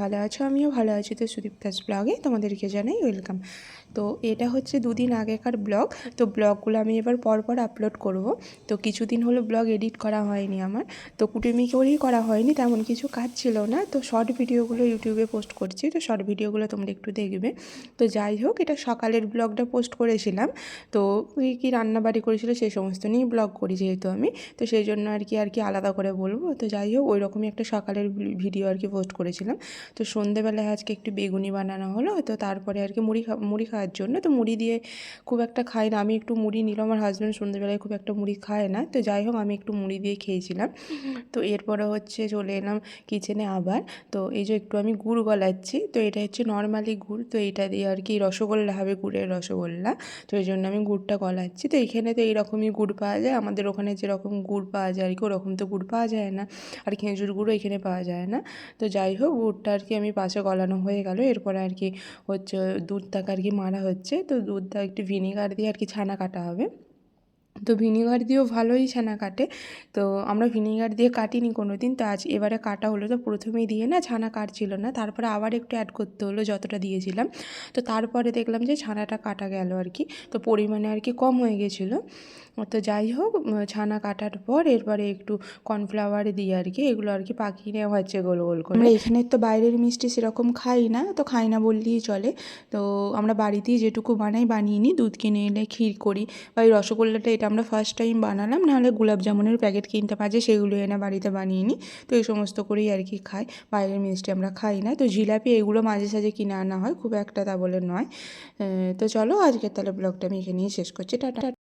ভালো আছো, আমিও ভালো আছি। তো সুদীপ্তাস ব্লগে তোমাদেরকে জানাই ওয়েলকাম। তো এটা হচ্ছে দুদিন আগেকার ব্লগ। তো ব্লগগুলো আমি এবার পরপর আপলোড করব। তো কিছুদিন হলো ব্লগ এডিট করা হয়নি আমার। তো কুটুমি করেই করা হয়নি, তেমন কিছু কাজ ছিল না। তো শর্ট ভিডিওগুলো ইউটিউবে পোস্ট করছি। তো শর্ট ভিডিওগুলো তোমরা একটু দেখবে। তো যাই হোক, এটা সকালের ব্লগটা পোস্ট করেছিলাম। তো কী কী রান্নাবাড়ি করেছিল সেই সমস্ত নিয়েই ব্লগ করি যেহেতু আমি। তো সেই জন্য আর কি আর কি আলাদা করে বলব। তো যাই হোক, ওই রকমই একটা সকালের ভিডিও আর কি পোস্ট করেছিলাম। তো সন্ধেবেলায় আজকে একটু বেগুনি বানানো হলো তো তারপরে আর কি মুড়ি খা মুড়ি খাওয়ার জন্য তো মুড়ি দিয়ে খুব একটা খাই না। আমি একটু মুড়ি নিলাম আমার হাজব্যান্ড সন্ধেবেলায় খুব একটা মুড়ি খায় না তো যাই হোক আমি একটু মুড়ি দিয়ে খেয়েছিলাম। তো এরপরে হচ্ছে চলে এলাম কিচেনে আবার। তো এই যে একটু আমি গুড় গলাচ্ছি তো এটা হচ্ছে নর্মালি গুড় তো এটা দিয়ে আর কি রসগোল্লা হবে গুড়ের রসগোল্লা। তো এই জন্য আমি গুড়টা গলাচ্ছি। তো এখানে তো এইরকমই গুড় পাওয়া যায় আমাদের ওখানে যেরকম গুড় পাওয়া যায় আর কি ওরকম তো গুড় পাওয়া যায় না। আর খেজুর গুঁড়ো এখানে পাওয়া যায় না। তো যাই হোক গুড়টা আর কি আমি পাশে গলানো হয়ে গেল। এরপরে আর কি হচ্ছে দুধটাকে আর কি মারা হচ্ছে। তো দুধটা একটু ভিনিগার দিয়ে আর কি ছানা কাটা হবে। তো ভিনিগার দিয়েও ভালোই ছানা কাটে। তো আমরা ভিনিগার দিয়ে কাটিনি কোনো দিন তো আজ এবারে কাটা হলো। তো প্রথমেই দিয়ে না ছানা কাটছিল না, তারপরে আবার একটু অ্যাড করতে হলো যতটা দিয়েছিলাম। তো তারপরে দেখলাম যে ছানাটা কাটা গেল আর কি, তো পরিমাণে আর কি কম হয়ে গেছিল। তো যাই হোক ছানা কাটার পর এরপরে একটু কর্নফ্লাওয়ার দিয়ে আর কি, এগুলো আর কি পাকিয়ে নেওয়া হচ্ছে গোল গোল করে। আমরা এখানে তো বাইরের মিষ্টি সেরকম খাই না, তো খাই না বললেই চলে। তো আমরা বাড়িতেই যেটুকু বানাই বানিয়ে নিই, দুধ কিনে এনে ক্ষীর করি বা এই রসগোল্লাটা এটা আমরা ফার্স্ট টাইম বানালাম, নাহলে গুলাব জামুনের প্যাকেট কিনতে পারছে সেগুলো এনে বাড়িতে বানিয়ে নিই তো এই সমস্ত করেই আর কি খাই। বাইরের মিষ্টি আমরা খাই না। তো জিলাপি এগুলো মাঝে সাঝে কিনে আনা হয়, খুব একটা তা বলে নয়। তো চলো আজকে তাহলে ব্লগটা আমি এখানেই শেষ করছি। টাটা।